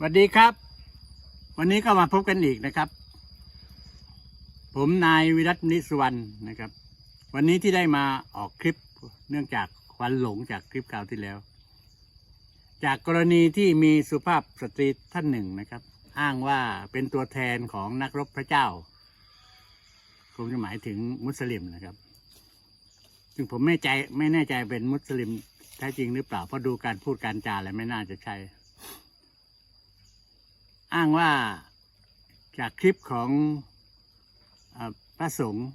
สวัสดีครับ วันนี้ก็มาพบกันอีกนะครับ ผมนายวิรัตนิสวรรณนะครับ วันนี้ที่ได้มาออกคลิปเนื่องจากควันหลงจากคลิปคราวที่แล้ว จากกรณีที่มีสุภาพสตรีท่านหนึ่งนะครับ อ้างว่าเป็นตัวแทนของนักรบพระเจ้าคงจะหมายถึงมุสลิมนะครับซึ่งผมไม่ใจไม่แน่ใจเป็นมุสลิมแท้จริงหรือเปล่าเพราะดูการพูดการจาอะไรไม่น่าจะใช่ อ้างว่าจากคลิปของอพระสงฆ์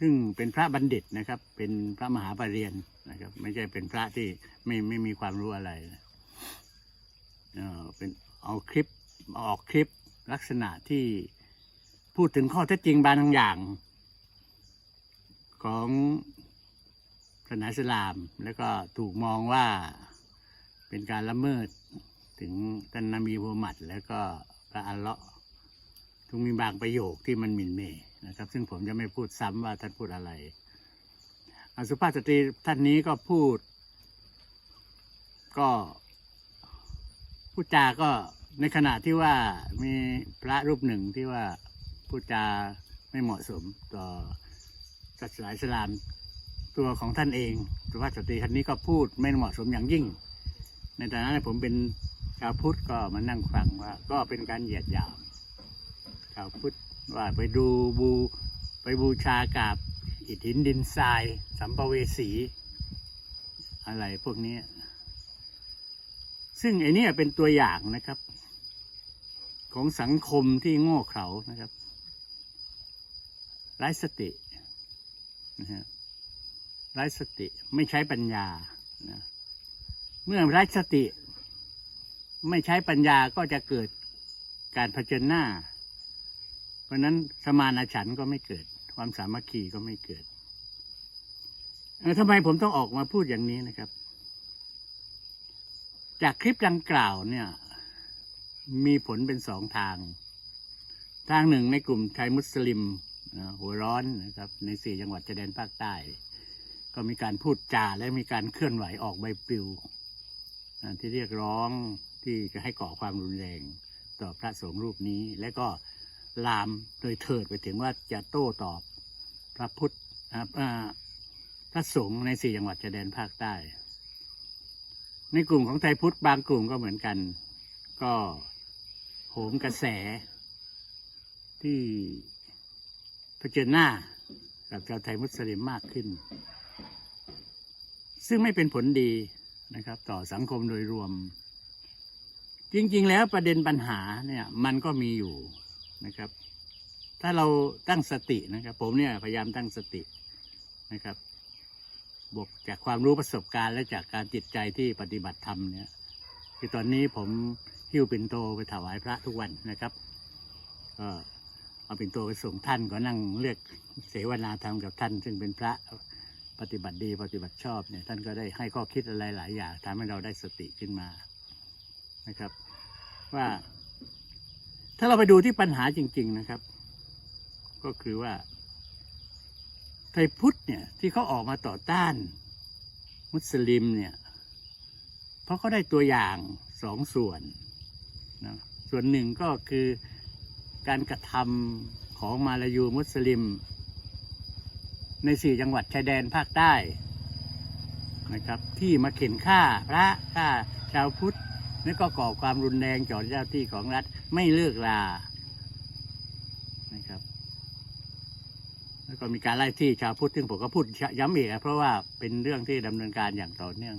ซึ่งเป็นพระบัณฑิตนะครับ เป็นพระมหาปรริญญานะครับ ไม่ใช่เป็นพระที่ไม่ไม่มีความรู้อะไรเอ่อเป็นเอาคลิปออกคลิปลักษณะที่พูดถึงข้อเท็จจริงบางอย่างของศาสนาอิสลาม แล้วก็ถูกมองว่าเป็นการละเมิดถึงท่านนบีมูฮัมหมัดแล้วก็ พระอัลเลาะห์ทุกมีบางประโยคที่มันหมิ่นเมนะครับ ซึ่งผมจะไม่พูดซ้ำว่าท่านพูดอะไรอสุภาพสตรีท่านนี้ก็พูด ก็พูดจาก็ในขณะที่ว่ามีพระรูปหนึ่งที่ว่าพูดจาไม่เหมาะสมต่อศาสนาอิสลามตัวของท่านเองสุภาพสตรีท่านนี้ก็พูดไม่เหมาะสมอย่างยิ่ง ในฐานะที่ผมเป็น ชาวพุทธก็มานั่งฟังว่า ก็เป็นการเหยียดหยามชาวพุทธว่าไปดูบูไปบูชากับอิฐหินดินทราย สัมภเวสี อะไรพวกนี้ ซึ่งไอ้เนี่ยเป็นตัวอย่างนะครับ ของสังคมที่โง่เขลานะครับไร้สตินะฮะไร้สติไม่ใช้ปัญญานะเมื่อไร้สติ ไม่ใช้ปัญญาก็จะเกิดการเผชิญหน้า เพราะนั้นสมานฉันท์ก็ไม่เกิด ความสามัคคีก็ไม่เกิดทำไมผมต้องออกมาพูดอย่างนี้นะครับ จากคลิปดังกล่าวเนี่ย มีผลเป็นสองทาง ทางหนึ่งในกลุ่มไทยมุสลิมหัวร้อนนะครับ ในสี่จังหวัดชายแดนภาคใต้ ก็มีการพูดจาและมีการเคลื่อนไหวออกใบปลิวที่เรียกร้อง ที่จะให้ก่อความรุนแรงต่อพระสงฆ์รูปนี้ และก็ลามโดยเถิดไปถึงว่าจะโต้ตอบพระพุทธอ่าอ่าพระสงฆ์ในสี่จังหวัดชายแดนภาคใต้ ในกลุ่มของไทยพุทธบางกลุ่มก็เหมือนกัน ก็โหมกระแสที่เผชิญหน้ากับชาวไทยมุสลิมมากขึ้น ซึ่งไม่เป็นผลดีนะครับ ต่อสังคมโดยรวม จริง ๆ แล้วประเด็นปัญหาเนี่ยมันก็มีอยู่นะครับ ถ้าเราตั้งสตินะครับ ผมเนี่ยพยายามตั้งสตินะครับ บวกจากความรู้ประสบการณ์ และจากการจิตใจที่ปฏิบัติธรรมเนี่ยคือตอนนี้ผมหิ้วปิ่นโตไปถวายพระทุกวันนะครับก็เอาปิ่นโตไปส่งท่านก็นั่งเลือกเสวนาธรรมกับท่าน ซึ่งเป็นพระปฏิบัติดีปฏิบัติชอบเนี่ยท่านก็ได้ให้ข้อคิดอะไรหลายอย่างทำให้เราได้สติขึ้นมา นะครับ ว่าถ้าเราไปดูที่ปัญหาจริง ๆนะครับ ก็คือว่าไทยพุทธเนี่ยที่เขาออกมาต่อต้าน มุสลิมเนี่ย เพราะเขาได้ตัวอย่างสองส่วนนะส่วนหนึ่งก็คือการกระทำของมาลายูมุสลิม ในสี่จังหวัดชายแดนภาคใต้นะครับ ที่มาเข็นฆ่าพระฆ่าชาวพุทธ แล้วก็ก่อความรุนแรงต่อเจ้าที่ของรัฐไม่เลิกลานะครับ แล้วก็มีการไล่ที่ชาวพุทธซึ่งผมก็พูดย้ำอีกนะเพราะว่าเป็นเรื่องที่ดำเนินการอย่างต่อเนื่อง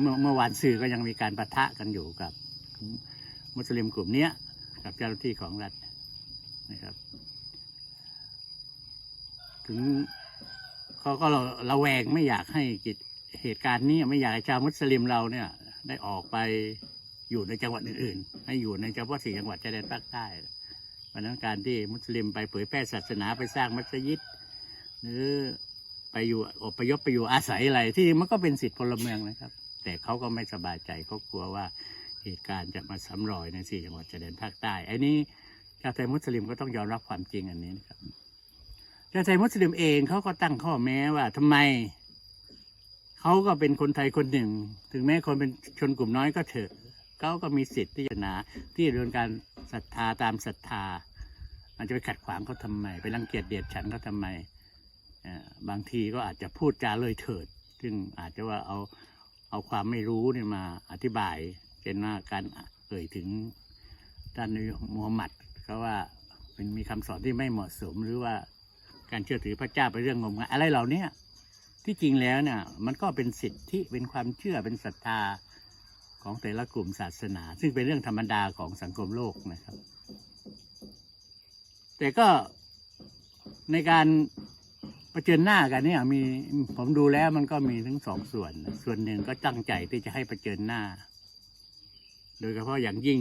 เมื่อเมื่อวานสื่อก็ยังมีการปะทะกันอยู่กับ มุสลิมกลุ่มเนี้ยกับเจ้าหน้าที่ของรัฐนะครับ ถึงเขาก็ระระแวงไม่อยากให้กิจเหตุการณ์นี้ไม่อยากให้ชาวมุสลิมเราเนี่ย ได้ออกไปอยู่ในจังหวัดอื่นๆ ให้อยู่ในเฉพาะสี่จังหวัดชายแดนภาคใต้เพราะนั้นการที่มุสลิมไปเผยแพร่ศาสนาไปสร้างมัสยิด หรือไปอยู่อพยพไปอยู่อาศัยอะไรที่มันก็เป็นสิทธิพลเมืองนะครับ แต่เขาก็ไม่สบายใจเขากลัวว่าเหตุการณ์จะมาซ้ำรอยในสี่จังหวัดชายแดนภาคใต้อันนี้ชาวไทยมุสลิมก็ต้องยอมรับความจริงอันนี้นะครับชาวไทยมุสลิมเองเขาก็ตั้งข้อแม้ว่าทำไม เขาก็เป็นคนไทยคนหนึ่ง ถึงแม้คนเป็นชนกลุ่มน้อยก็เถอะเขาก็มีสิทธิ์ที่จะหนาที่เรื่องการศรัทธาตามศรัทธามันจะไปขัดขวางเขาทำไม ไปรังเกียจเดียดฉันเขาทำไมอ่อบางทีก็อาจจะพูดจาเลยเถิด ซึ่งอาจจะว่าเอาเอาความไม่รู้เนี่ยมาอธิบายเช่นว่าการเอ่ยถึงท่านนมูฮัมหมัดเขาว่าเป็นมีคำสอนที่ไม่เหมาะสมหรือว่าการเชื่อถือพระเจ้าเป็นเรื่องงมงายอะไรเหล่านี้ ที่จริงแล้วเนี่ยมันก็เป็นสิทธิเป็นความเชื่อเป็นศรัทธาของแต่ละกลุ่มศาสนา ซึ่งเป็นเรื่องธรรมดาของสังคมโลกนะครับ แต่ก็ในการประเจิญหน้ากันเนี่ยมีผมดูแล้วมันก็มีทั้งสองส่วน ส่วนหนึ่งก็ตั้งใจที่จะให้ประเจิญหน้า โดยเฉพาะอย่างยิ่ง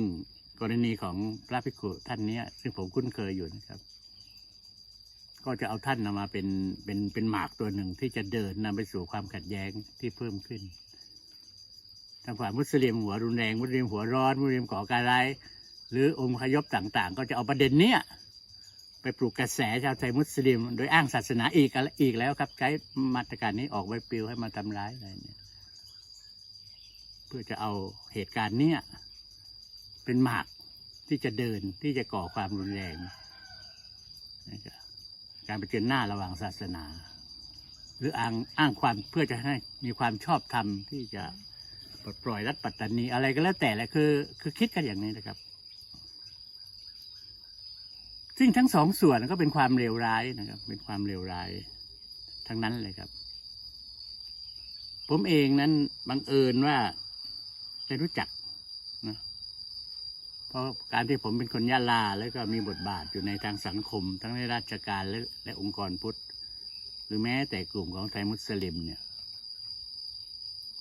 กรณีของพระภิกษุท่านนี้ซึ่งผมคุ้นเคยอยู่นะครับ ก็จะเอาท่านมาเป็นเป็นเป็นหมากตัวหนึ่งที่จะเดินนำไปสู่ความขัดแย้งที่เพิ่มขึ้นทางฝ่ายมุสลิมหัวรุนแรงมุสลิมหัวร้อนมุสลิมก่อการร้ายหรือองค์ขยบต่างๆ ก็จะเอาประเด็นเนี้ยไปปลูกกระแสชาวไทยมุสลิม โดยอ้างศาสนาอีกอีกแล้วครับ ใช้มาตรการนี้ออกไว้ปลิวให้มาทำร้ายอะไรเนี่ยเพื่อจะเอาเหตุการณ์เนี้ยเป็นหมากที่จะเดินที่จะก่อความรุนแรงนะครับ การไปเจอหน้าระหว่างศาสนา หรืออ้างอ้างความเพื่อจะให้มีความชอบธรรมที่จะปลดปล่อยรัฐปัตตานีอะไรก็แล้วแต่แหละคือ คือคิดกันอย่างนี้นะครับ ซึ่งทั้งสองส่วนก็เป็นความเลวร้ายนะครับ เป็นความเลวร้ายทั้งนั้นเลยครับ ผมเองนั้นบังเอิญว่าได้รู้จัก เพราะการที่ผมเป็นคนยะลาแล้วก็มีบทบาทอยู่ในทางสังคม ทั้งในราชการและและองค์กรพุทธ หรือแม้แต่กลุ่มของไทยมุสลิมเนี่ย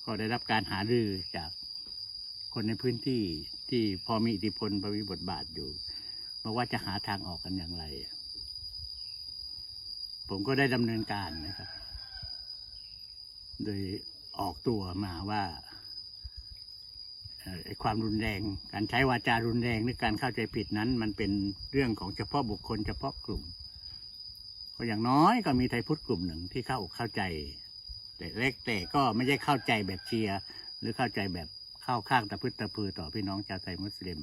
ก็ได้รับการหารือจากคนในพื้นที่ที่พอมีอิทธิพลพอมีบทบาทอยู่บอกว่าจะหาทางออกกันอย่างไร ผมก็ได้ดำเนินการนะครับ โดยออกตัวมาว่า ความรุนแรง การใช้วาจารุนแรงหรือการเข้าใจผิดนั้น มันเป็นเรื่องของเฉพาะบุคคลเฉพาะกลุ่มก็อย่างน้อยก็มีไทยพุทธกลุ่มหนึ่งที่เข้าอกเข้าใจ แต่เล็กแต่ก็ไม่ใช่เข้าใจแบบเชียร์หรือเข้าใจแบบเข้าข้างตะพืชตะพือต่อพี่น้องชาวไทยมุสลิม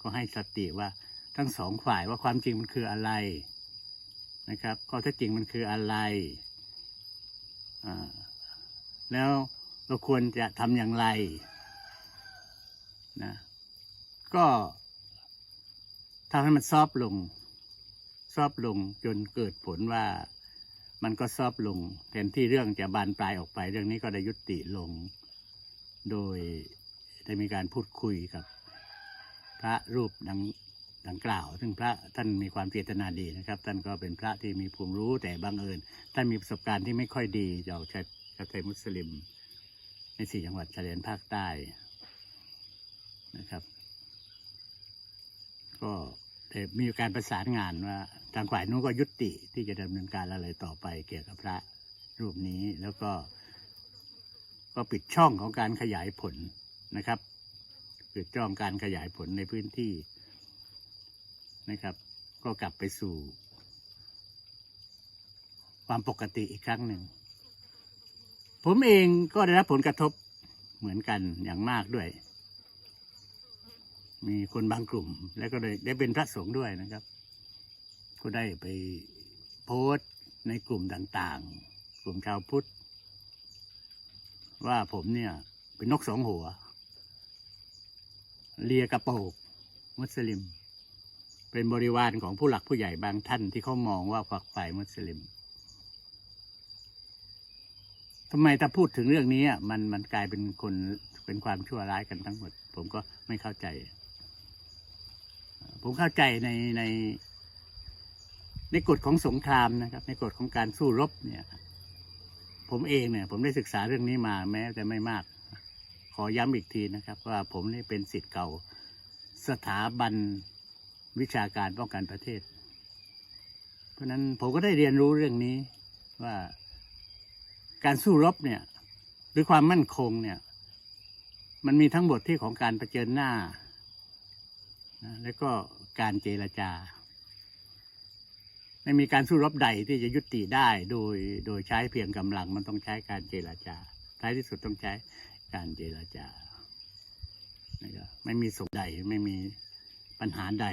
ก็ให้สติว่าทั้งสองฝ่ายว่าความจริงมันคืออะไรนะครับข้อเท็จจริงมันคืออะไรอ่าแล้วเราควรจะทำอย่างไร นะก็ทำให้มันซอฟต์ลง ซอฟต์ลงจนเกิดผลว่ามันก็ซอฟต์ลง แทนที่เรื่องจะบานปลายออกไป เรื่องนี้ก็ได้ยุติลง โดยได้มีการพูดคุยกับ พระรูปดังดังกล่าว ซึ่งพระท่านมีความเจตนาดีนะครับ ท่านก็เป็นพระที่มีภูมิรู้แต่บังเอิญท่านมีประสบการณ์ที่ไม่ค่อยดีจากชาติชาวไทยมุสลิม ในสี่จังหวัดชายแดนภาคใต้ นะครับ ก็มีการประสานงานว่าทางฝ่ายนู้นก็ยุติที่จะดำเนินการอะไรต่อไปเกี่ยวกับพระรูปนี้แล้วก็ ก็ปิดช่องของการขยายผลนะครับปิดช่องการขยายผลในพื้นที่นะครับ ก็กลับไปสู่ ความปกติอีกครั้งหนึ่ง ผมเองก็ได้รับผลกระทบเหมือนกันอย่างมากด้วย มีคนบางกลุ่ม แล้วก็ได้ได้เป็นพระสงฆ์ด้วยนะครับ ก็ได้ไปโพสต์ในกลุ่มต่างๆ กลุ่มชาวพุทธ ว่าผมเนี่ย เป็นนกสองหัว เลียกระโปกมุสลิม เป็นบริวารของผู้หลักผู้ใหญ่บางท่านที่เขามองว่าฝักฝ่ายมุสลิมทำไมถ้าพูดถึงเรื่องนี้อะมันมันกลายเป็นคนเป็นความชั่วร้ายกันทั้งหมด ผมก็ไม่เข้าใจ ผมเข้าใจในใน ในกฎของสงครามนะครับ ในกฎของการสู้รบเนี่ย ผมเองเนี่ย ผมได้ศึกษาเรื่องนี้มาแม้แต่ไม่มาก ขอย้ำอีกทีนะครับ ว่าผมนี่เป็นสิทธิ์เก่าสถาบันวิชาการป้องกันประเทศ เพราะนั้นผมก็ได้เรียนรู้เรื่องนี้ว่าการสู้รบเนี่ยหรือความมั่นคงเนี่ย มันมีทั้งบทที่ของการเผชิญหน้า นะแล้วก็การเจรจา ไม่มีการสู้รบใดที่จะยุติได้โดยโดยใช้เพียงกำลังมันต้องใช้การเจรจา ท้ายที่สุดต้องใช้การเจรจาไม่มีสงใดไม่มีปัญหาใด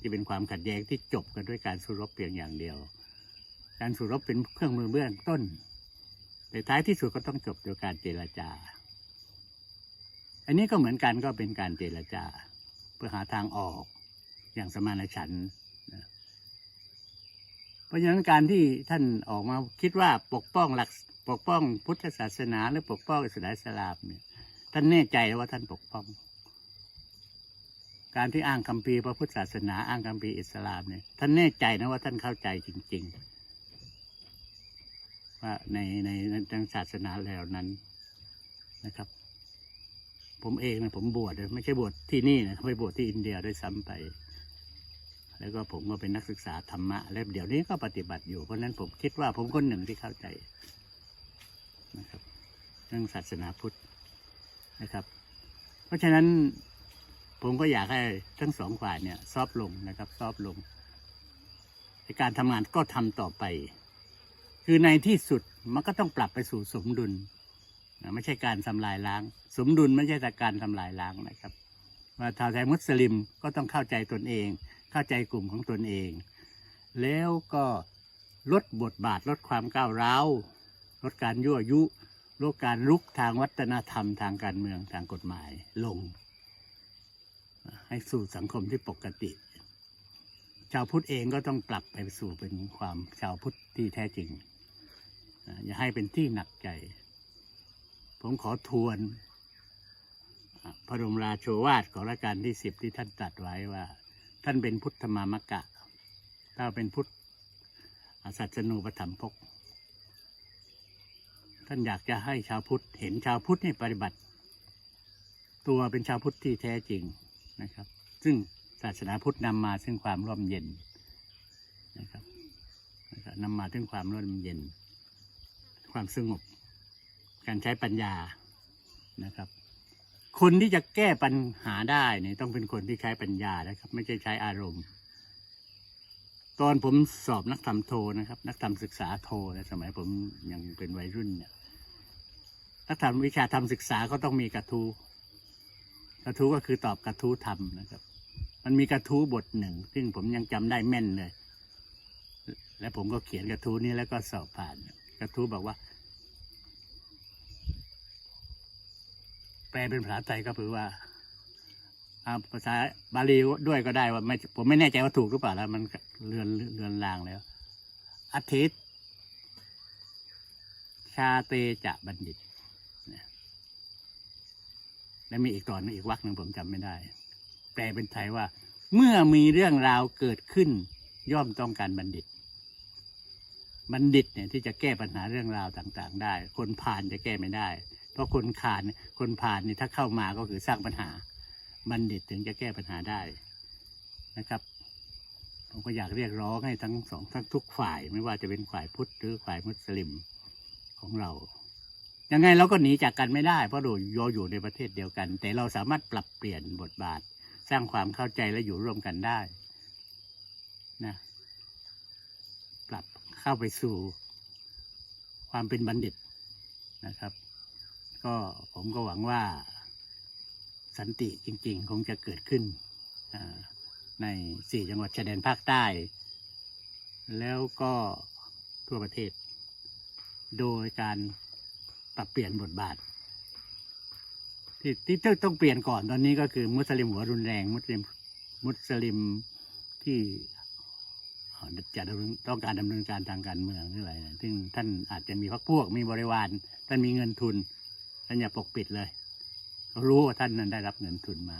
ที่เป็นความขัดแย้งที่จบกันด้วยการสู้รบเพียงอย่างเดียว การสู้รบเป็นเครื่องมือเบื้องต้น แต่ท้ายที่สุดก็ต้องจบด้วยการเจรจา อันนี้ก็เหมือนกันก็เป็นการเจรจา เพื่อหาทางออกอย่างสมานฉันท์นะเพราะฉะนั้นการที่ท่านออกมาคิดว่าปกป้องหลักปกป้องพุทธศาสนาหรือปกป้องอิสลามสลามเนี่ยท่านแน่ใจว่าท่านปกป้อง การที่อ้างคัมภีพระพุทธศาสนา อ้างคัมภีอิสลามเนี่ยท่านแน่ใจนะว่าท่านเข้าใจจริง ๆ ว่าในในทางศาสนาแล้วนั้นนะครับ ผมเองนะผมบวชนะไม่ใช่บวชที่นี่นะไปบวชที่อินเดียด้วยซ้ำไป แล้วก็ผมก็เป็นนักศึกษาธรรมะแล้วเดี๋ยวนี้ก็ปฏิบัติอยู่เพราะฉะนั้นผมคิดว่าผมคนหนึ่งที่เข้าใจนะครับเรื่องศาสนาพุทธนะครับ เพราะฉะนั้นผมก็อยากให้ทั้งสองฝ่ายเนี่ยซอฟต์ลงนะครับซอฟต์ลงในการทำงานก็ทำต่อไป คือในที่สุดมันก็ต้องปรับไปสู่สมดุล ไม่ใช่การทำลายล้าง สมดุลไม่ใช่แต่การทำลายล้างนะครับว่าชาวไทยมุสลิมก็ต้องเข้าใจตนเอง เข้าใจกลุ่มของตนเอง แล้วก็ลดบทบาทลดความก้าวร้าวลดการยั่วยุลดการลุกทางวัฒนธรรมทางการเมืองทางกฎหมายลง ให้สู่สังคมที่ปกติ ชาวพุทธเองก็ต้องปรับไปสู่เป็นความชาวพุทธที่แท้จริง อย่าให้เป็นที่หนักใจ ผมขอทวนพระบรมราโชวาทของรัชกาลที่สิบที่ท่านตรัสไว้ว่า ท่านเป็นพุทธมามกะถ้าเป็นพุทธศาสนูปธรรมภกท่านอยากจะให้ชาวพุทธเห็นชาวพุทธนี่ปฏิบัติ ตัวเป็นชาวพุทธที่แท้จริงนะครับ ซึ่งศาสนาพุทธนำมาซึ่งความร่มเย็นนะครับนะครับนำมาถึงความร่มเย็น ความสงบ การใช้ปัญญานะครับ คนที่จะแก้ปัญหาได้เนี่ยต้องเป็นคนที่ใช้ปัญญานะครับ ไม่ใช่ใช้อารมณ์ ตอนผมสอบนักธรรมโทนะครับ นักธรรมศึกษาโทในสมัยผมยังเป็นวัยรุ่นเนี่ยนักธรรมวิชาธรรมศึกษาก็ต้องมีกระทู้กระทู้ก็คือตอบกระทู้ธรรมนะครับ มันมีกระทู้บทหนึ่ง ซึ่งผมยังจำได้แม่นเลย และผมก็เขียนกระทู้นี้แล้วก็สอบผ่าน กระทู้บอกว่า แปลเป็นภาษาไทยก็คือว่าภาษาบาลีด้วยก็ได้ว่าไม่ผมไม่แน่ใจว่าถูกหรือเปล่าแล้วมันเลือนเลือนลางแล้วอาทิตย์ชาเตจะบัณฑิตและมีอีกตอนนึงอีกวรรคหนึ่งผมจำไม่ได้ แปลเป็นไทยว่า เมื่อมีเรื่องราวเกิดขึ้น ย่อมต้องการบัณฑิต บัณฑิตเนี่ยที่จะแก้ปัญหาเรื่องราวต่าง ๆ ได้ คนผ่านจะแก้ไม่ได้ ราะคนขานคนผ่านนี่ถ้าเข้ามาก็คือสร้างปัญหา บัณฑิตถึงจะแก้ปัญหาได้นะครับ ผมก็อยากเรียกร้องให้ทั้งสองทั้งทุกฝ่าย ไม่ว่าจะเป็นฝ่ายพุทธหรือฝ่ายมุสลิมของเรา ยังไงเราก็หนีจากกันไม่ได้ เพราะเราอยู่ในประเทศเดียวกัน แต่เราสามารถปรับเปลี่ยนบทบาท สร้างความเข้าใจและอยู่ร่วมกันได้นะปรับเข้าไปสู่ความเป็นบัณฑิตนะครับ ก็ผมก็หวังว่าสันติจริงๆ คงจะเกิดขึ้นในสี่จังหวัดชายแดนภาคใต้ แล้วก็ทั่วประเทศ โดยการปรับเปลี่ยนบทบาท ที่ที่ต้องเปลี่ยนก่อนตอนนี้ก็คือมุสลิมหัวรุนแรง มุสลิมมุสลิมที่จะดำเนินต้องการดำเนินการทางการเมืองหรืออะไรซึ่งท่านอาจจะมีพรรคพวกมีบริวารท่านมีเงินทุน ท่านอย่าปกปิดเลยเขารู้ว่าท่านนั้นได้รับเงินทุนมา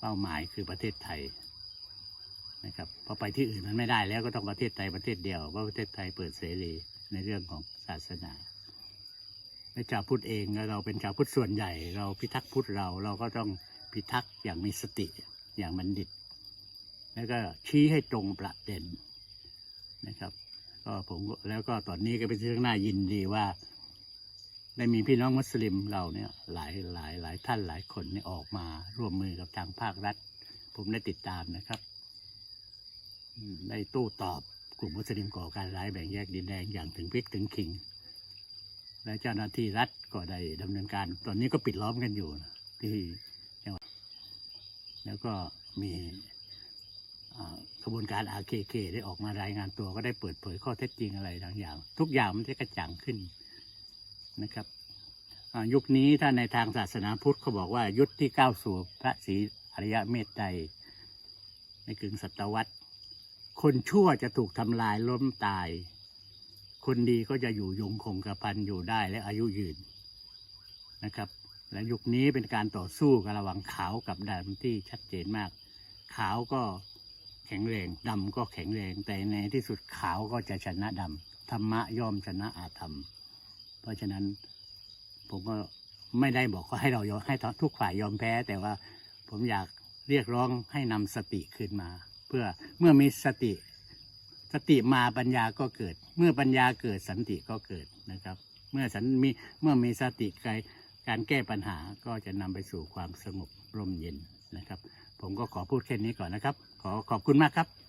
เป้าหมายคือประเทศไทยนะครับพอไปที่อื่นมันไม่ได้แล้วก็ต้องประเทศไทยประเทศเดียวเพราประเทศไทยเปิดเสรีในเรื่องของศาสนาและชาวพุทธเองเราเป็นชาวพุทธส่วนใหญ่ เราพิทักษ์พุทธเราเราก็ต้องพิทักษ์อย่างมีสติอย่างบัณฑิต แล้วก็ชี้ให้ตรงประเด็นนะครับ ก็ผมแล้วก็ตอนนี้ก็เป็นเรื่องน่ายินดีว่า ได้มีพี่น้องมุสลิมเราเนี่ยหลายหลายหลายท่านหลายคนเนี่ยออกมาร่วมมือกับทางภาครัฐ ผมได้ติดตามนะครับได้โต้ตอบกลุ่มมุสลิมก่อการร้ายแบ่งแยกดินแดงอย่างถึงพริกถึงขิง และเจ้าหน้าที่รัฐก็ได้ดำเนินการ ตอนนี้ก็ปิดล้อมกันอยู่ที่จังหวัดแล้วก็มีกระบวนการ RKK ได้ออกมารายงานตัวก็ได้เปิดเผยข้อเท็จจริงอะไรบางอย่าง ทุกอย่างมันจะกระจ่างขึ้น นะครับยุคนี้ถ้าในทางศาสนาพุทธเขาบอกว่ายุคที่ก้าวสู่พระศรีอริยเมตไตรในกึ่งศตวรรษ คนชั่วจะถูกทำลายล้มตาย คนดีก็จะอยู่ยงคงกระพันอยู่ได้และอายุยืนนะครับ และยุคนี้เป็นการต่อสู้กันระหว่างขาวกับดำที่ชัดเจนมาก ขาวก็แข็งแรงดำก็แข็งแรง แต่ในที่สุดขาวก็จะชนะดำธรรมะย่อมชนะอาธรรม เพราะฉะนั้นผมก็ไม่ได้บอกว่าให้เรายอมให้ทุกฝ่ายยอมแพ้แต่ว่าผมอยากเรียกร้องให้นำสติขึ้นมา เพื่อเมื่อมีสติ สติมาปัญญาก็เกิด เมื่อปัญญาเกิดสันติก็เกิดนะครับ เมื่อสันมีเมื่อมีสติกายการแก้ปัญหาก็จะนำไปสู่ความสงบร่มเย็นนะครับ ผมก็ขอพูดแค่นี้ก่อนนะครับ ขอขอบคุณมากครับ